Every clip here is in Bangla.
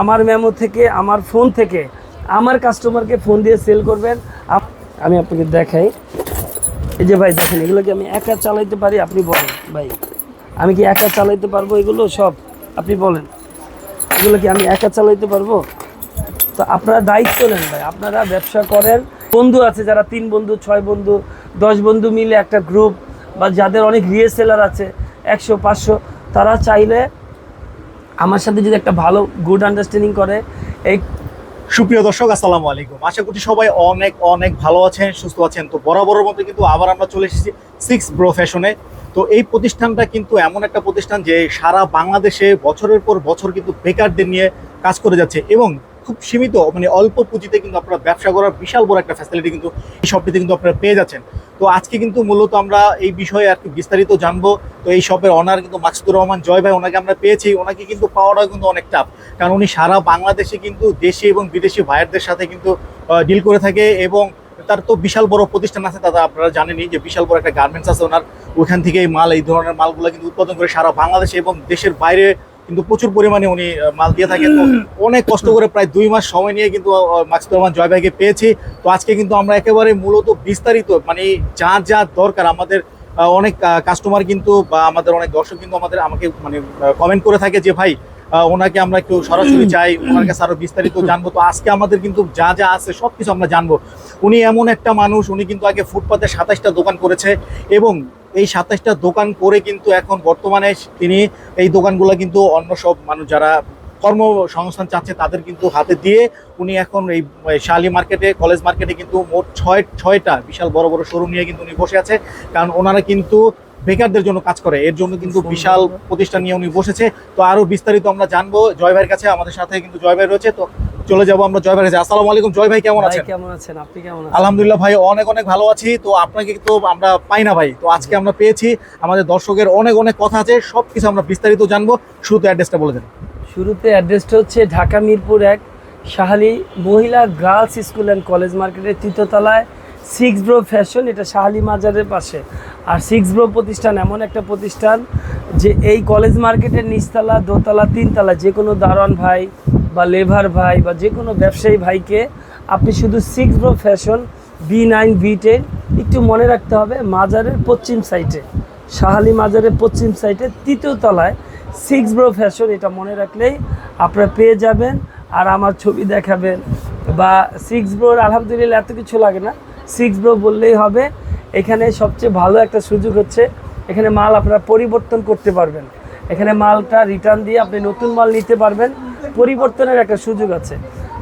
আমার মেমো থেকে, আমার ফোন থেকে আমার কাস্টমারকে ফোন দিয়ে সেল করবেন। আমি আপনাকে দেখাই। এই যে ভাই দেখেন এগুলো কি আমি একা চালাইতে পারি, আপনি বলেন ভাই। আমি কি একা চালাইতে পারব এগুলো? সব, আপনি বলেন। এগুলো কি আমি একা চালাইতে পারব? তো আপনারা দায়িত্ব নেন ভাই, আপনারা ব্যবসা করেন। বন্ধু আছে যারা তিন বন্ধু, ছয় বন্ধু, দশ বন্ধু মিলে একটা গ্রুপ বা যাদের অনেক রিয়েসেলার আছে, একশো, পাঁচশো, তারা চাইলে আমার সাথে যদি একটা ভালো গুড আন্ডারস্ট্যান্ডিং করে, এই সুপ্রিয় দর্শক, আসসালামু আলাইকুম। আশা করছি সবাই অনেক অনেক ভালো আছেন, সুস্থ আছেন। তো বরাবরের মতো কিন্তু আবার আমরা চলে এসেছি সিক্স ব্রো ফ্যাশনে তো এই প্রতিষ্ঠানটা কিন্তু এমন একটা প্রতিষ্ঠান যে সারা বাংলাদেশে বছরের পর বছর কিন্তু বেকারদের নিয়ে কাজ করে যাচ্ছে এবং খুব সীমিত মানে অল্প পুঁজিতে কিন্তু আপনারা ব্যবসা করার বিশাল বড় একটা ফ্যাসিলিটি কিন্তু এই শপটিতে কিন্তু আপনারা পেয়ে যাচ্ছেন। তো আজকে কিন্তু মূলত আমরা এই বিষয়ে আর কি বিস্তারিত জানব। তো এই শপের অনার কিন্তু মাকসুদুর রহমান জয় ভাই, ওনাকে আমরা পেয়েছি। ওনাকে কিন্তু পাওয়াটা কিন্তু অনেক টাফ কারণ উনি সারা বাংলাদেশে কিন্তু দেশি এবং বিদেশি ভাইয়ারদের সাথে কিন্তু ডিল করে থাকে এবং তার তো বিশাল বড় প্রতিষ্ঠান আছে দাদা আপনারা জানেনই যে বিশাল বড় একটা গার্মেন্টস আছে ওনার। ওখান থেকে এই মাল, এই ধরনের মালগুলো কিন্তু উৎপাদন করে সারা বাংলাদেশে এবং দেশের বাইরে কিন্তু প্রচুর পরিমাণে উনি মাল দিয়ে থাকেন। অনেক কষ্ট করে প্রায় দুই মাস সময় নিয়ে কিন্তু মাকসুদুর রহমান জয় ভাইকে পেয়েছি। তো আজকে কিন্তু আমরা একেবারে মূলত বিস্তারিত মানে যা যা দরকার আমাদের অনেক কাস্টমার কিন্তু বা আমাদের অনেক দর্শক কিন্তু আমাদের আমাকে মানে কমেন্ট করে থাকে যে ভাই ওনাকে আমরা একটু সরাসরি চাই ওনার কাছে আরও বিস্তারিত জানব। তো আজকে আমাদের কিন্তু যা যা আছে সবকিছু আমরা জানব। উনি এমন একটা মানুষ উনি কিন্তু আগে ফুটপাতে সাতাশটা দোকান করেছে এবং এই সাতাইশটা দোকান করে কিন্তু এখন বর্তমানে তিনি এই দোকানগুলো কিন্তু অন্য সব মানুষ যারা কর্মসংস্থান চাচ্ছে তাদের কিন্তু হাতে দিয়ে উনি এখন এই শালি মার্কেটে, কলেজ মার্কেটে কিন্তু মোট ছয়, ছয়টা বিশাল বড় বড় শোরুম নিয়ে কিন্তু উনি বসে আছে। কারণ ওনারা কিন্তু বেকারদের জন্য কাজ করে। এর জন্য কিন্তু বিশাল প্রতিষ্ঠান নিয়ে উনি বসেছে। তো আরও বিস্তারিত আমরা জানব জয় ভাইয়ের কাছে। আমাদের সাথে কিন্তু জয় ভাই রয়েছে। তো চলে যাব আমরা জয় ভাইয়ের কাছে। আসসালামু আলাইকুম জয় ভাই কেমন ভাই আছেন? কেমন আছেন? আপনি কেমন আছেন? আলহামদুলিল্লাহ ভাই অনেক অনেক ভালো আছি। তো আপনাকে তো আমরা পাই না ভাই। তো আজকে আমরা পেয়েছি আমাদের দর্শকের অনেক অনেক কথা আছে। সব কিছু আমরা বিস্তারিত জানব। শুরুতে অ্যাড্রেসটা বলে দেন। শুরুতে অ্যাড্রেসটা হচ্ছে ঢাকা মিরপুর এক শাহালি মহিলা গার্লস স্কুল অ্যান্ড কলেজ মার্কেটের তৃতীয়তলায় সিক্স ব্রো ফ্যাশন এটা শাহালি মাজারের পাশে। আর সিক্স ব্রো প্রতিষ্ঠান এমন একটা প্রতিষ্ঠান যে এই কলেজ মার্কেটের নিচতলা, দোতলা, তিনতলা, যে কোনো দারোয়ান ভাই বা লেভার ভাই বা যে কোনো ব্যবসায়ী ভাইকে আপনি শুধু six bro fashion B nine B ten একটু মনে রাখতে হবে, মাজারের পশ্চিম সাইডে শাহালি মাজারের পশ্চিম সাইডে তৃতীয় তলায় সিক্স ব্রো ফ্যাশন এটা মনে রাখলেই আপনারা পেয়ে যাবেন। আর আমার ছবি দেখাবেন বা সিক্স ব্রোর আলহামদুলিল্লাহ এত কিছু লাগে না। সিক্স ব্রো বললেই হবে। এখানে সবচেয়ে ভালো একটা সুযোগ হচ্ছে, এখানে মাল আপনারা পরিবর্তন করতে পারবেন। এখানে মালটা রিটার্ন দিয়ে আপনি নতুন মাল নিতে পারবেন। পরিবর্তনের একটা সুযোগ আছে।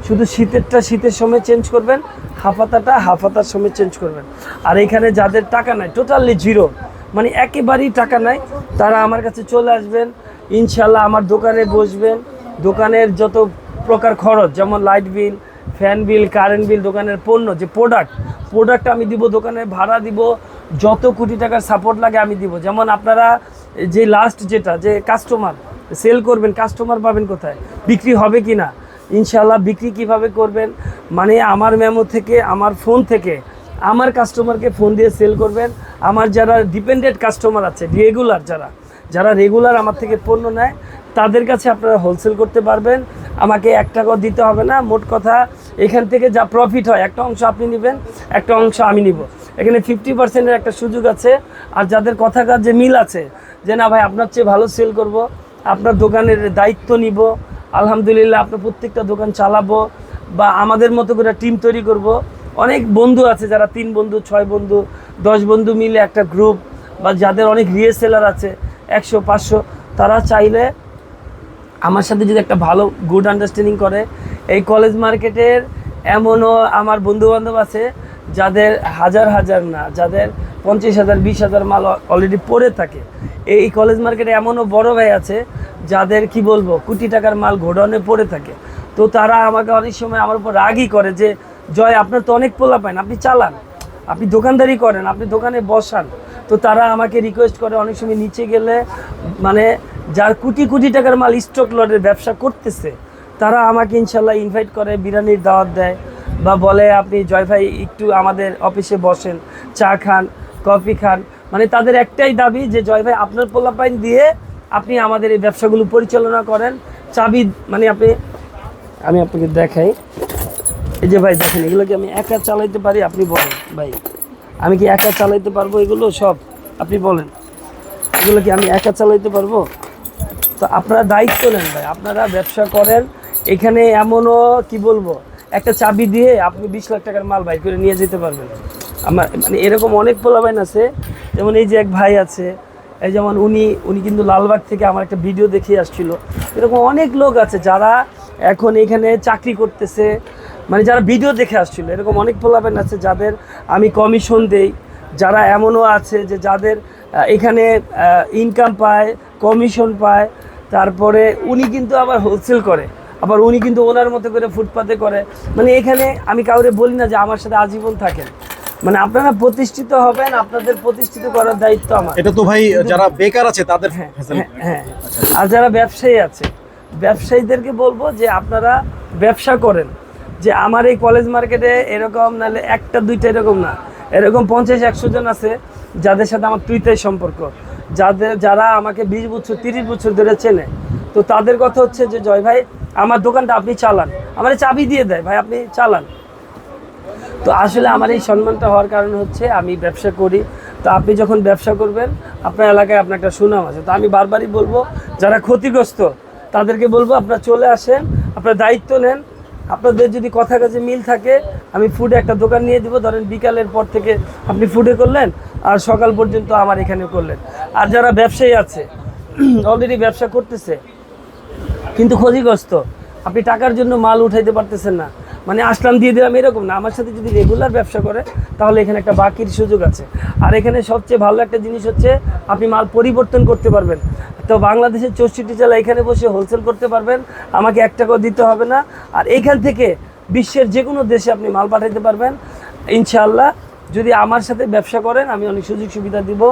শুধু শীতেরটা, শীতের সময় চেঞ্জ করবেন, হাফাতাটা হাফাতার সময় চেঞ্জ করবেন। আর এখানে যাদের টাকা নাই টোটালি জিরো মানে একেবারেই টাকা নাই, তারা আমার কাছে চলে আসবেন ইনশাল্লাহ আমার দোকানে বসবেন। দোকানের যত প্রকার খরচ, যেমন light bill fan bill current bill দোকানের পণ্য, যে প্রোডাক্ট প্রোডাক্ট আমি দিব দোকানের ভাড়া দিব, যত কোটি টাকার সাপোর্ট লাগে আমি দিব। যেমন আপনারা যে লাস্ট যেটা, যে কাস্টমার সেল করবেন কাস্টমার পাবেন কোথায়? বিক্রি হবে কি না ইনশাল্লাহ বিক্রি কীভাবে করবেন? মানে আমার মেমো থেকে, আমার ফোন থেকে, আমার কাস্টমারকে ফোন দিয়ে সেল করবেন। আমার যারা ডিপেন্ডেন্ট কাস্টমার আছে রেগুলার যারা যারা রেগুলার আমার থেকে পণ্য নেয়, তাদের কাছে আপনারা হোলসেল করতে পারবেন। আমাকে এক টাকাও দিতে হবে না, মোট কথা এখান থেকে যা প্রফিট হয়, একটা অংশ আপনি নেবেন, একটা অংশ আমি নিব। এখানে ফিফটি পার্সেন্টের একটা সুযোগ আছে। আর যাদের কথা কাজে মিল আছে, যে না ভাই, আপনার চেয়ে ভালো সেল করব, আপনার দোকানের দায়িত্ব নিব, আলহামদুলিল্লাহ আপনার প্রত্যেকটা দোকান চালাবো, বা আমাদের মতো করে টিম তৈরি করব। অনেক বন্ধু আছে যারা তিন বন্ধু, ছয় বন্ধু, দশ বন্ধু মিলে একটা গ্রুপ বা যাদের অনেক রিয়েসেলার আছে একশো, পাঁচশো। তারা চাইলে আমার সাথে যদি একটা ভালো গুড আন্ডারস্ট্যান্ডিং করে, এই কলেজ মার্কেটের এমনও আমার বন্ধু বান্ধব আছে, যাদের হাজার হাজার না, যাদের পঞ্চাশ হাজার, বিশ হাজার মাল অলরেডি পড়ে থাকে। এই কলেজ মার্কেটে এমনও বড় ভাই আছে, যাদের কি বলব, কোটি টাকার মাল গোডাউনে পড়ে থাকে। তো তারা আমাকে অনেক সময় আমার উপর রাগই করে যে, জয়, আপনার তো অনেক পোলা পান আপনি চালান। আপনি দোকানদারি করেন, আপনি দোকানে বসান। তো তারা আমাকে রিকোয়েস্ট করে অনেক সময় নিচে গেলে মানে যার কোটি কোটি টাকার মাল স্টক লটের ব্যবসা করতেছে, তারা আমাকে ইনশাল্লাহ ইনভাইট করে, বিরিয়ানির দাওয়াত দেয় বা বলে, আপনি জয় ভাই, একটু আমাদের অফিসে বসেন, চা খান কফি খান। মানে তাদের একটাই দাবি যে, জয় ভাই, আপনার পোলাপাইন দিয়ে আপনি আমাদের এই ব্যবসাগুলো পরিচালনা করেন। চাবি মানে আপনি, আমি আপনাকে দেখাই। এই যে ভাই, দেখেন এগুলো কি আমি একা চালাইতে পারি, আপনি বলেন, ভাই। আমি কি একা চালাইতে পারব এগুলো? সব আপনি বলেন। এগুলো কি আমি একা চালাইতে পারব? তো আপনারা দায়িত্ব নেন ভাই, আপনারা ব্যবসা করেন। এখানে এমনও, কি বলব, একটা চাবি দিয়ে আপনি বিশ লাখ টাকার মাল বাইর করে নিয়ে যেতে পারবেন। আমার মানে এরকম অনেক পোলাবাইন আছে। যেমন এই যে এক ভাই আছে, এই যেমন উনি উনি কিন্তু লালবাগ থেকে আমার একটা ভিডিও দেখে আসছিল। এরকম অনেক লোক আছে যারা এখন এখানে চাকরি করতেছে মানে যারা ভিডিও দেখে আসছিল এরকম অনেক পোলাবেন আছে যাদের আমি কমিশন দেই যারা এমনও আছে যে যাদের এখানে ইনকাম পায় কমিশন পায় তারপরে উনি কিন্তু আবার হোলসেল করে আবার উনি কিন্তু ওনার মতো করে ফুটপাতে করে। মানে এখানে আমি কাউরে বলি না যে আমার সাথে আজীবন থাকেন। মানে আপনারা প্রতিষ্ঠিত হবেন আপনাদের প্রতিষ্ঠিত করার দায়িত্ব আমার। এটা তো ভাই যারা বেকার আছে তাদের হ্যাঁ হ্যাঁ, হ্যাঁ। আর যারা ব্যবসায়ী আছে ব্যবসায়ীদেরকে বলব যে আপনারা ব্যবসা করেন। যে আমার এই কলেজ মার্কেটে এরকম নাহলে একটা, দুইটা এরকম না। এরকম পঞ্চাশ, একশো জন আছে যাদের সাথে আমার তুইতাই সম্পর্ক। যাদের, যারা আমাকে বিশ বছর, তিরিশ বছর ধরে চেনে। তো তাদের কথা হচ্ছে যে, জয় ভাই, আমার দোকানটা আপনি চালান। আমার চাবি দিয়ে দেয়, ভাই, আপনি চালান। তো আসলে আমার এই সম্মানটা হওয়ার কারণ হচ্ছে আমি ব্যবসা করি। তো আপনি যখন ব্যবসা করবেন, আপনার এলাকায় আপনার একটা সুনাম আছে। তো আমি বারবারই বলব, যারা ক্ষতিগ্রস্ত, তাদেরকে বলব, আপনারা চলে আসেন, আপনার দায়িত্ব নেন আপনাদের যদি কথা কাছে মিল থাকে, আমি ফুডে একটা দোকান নিয়ে দিব। ধরেন বিকালের পর থেকে আপনি ফুডে করলেন, আর সকাল পর্যন্ত আমার এখানে করলেন। আর যারা ব্যবসায়ী আছে অলরেডি ব্যবসা করতেছে, কিন্তু ক্ষতিগ্রস্ত, আপনি টাকার জন্য মাল উঠাইতে পারতেছেন না। মানে আসলাম দিয়ে দিলাম এরকম না। আমার সাথে যদি রেগুলার ব্যবসা করে, তাহলে এখানে একটা বাকির সুযোগ আছে। আর এখানে সবচেয়ে ভালো একটা জিনিস হচ্ছে, আপনি মাল পরিবর্তন করতে পারবেন। তো বাংলাদেশের চৌষট্টি জেলা এখানে বসে হোলসেল করতে পারবেন। আমাকে এক টাকাও দিতে হবে না। আর এখান থেকে বিশ্বের যে কোনো দেশে আপনি মাল পাঠাইতে পারবেন। ইনশাআল্লাহ, যদি আমার সাথে ব্যবসা করেন, আমি অনেক সুযোগ সুবিধা দিব।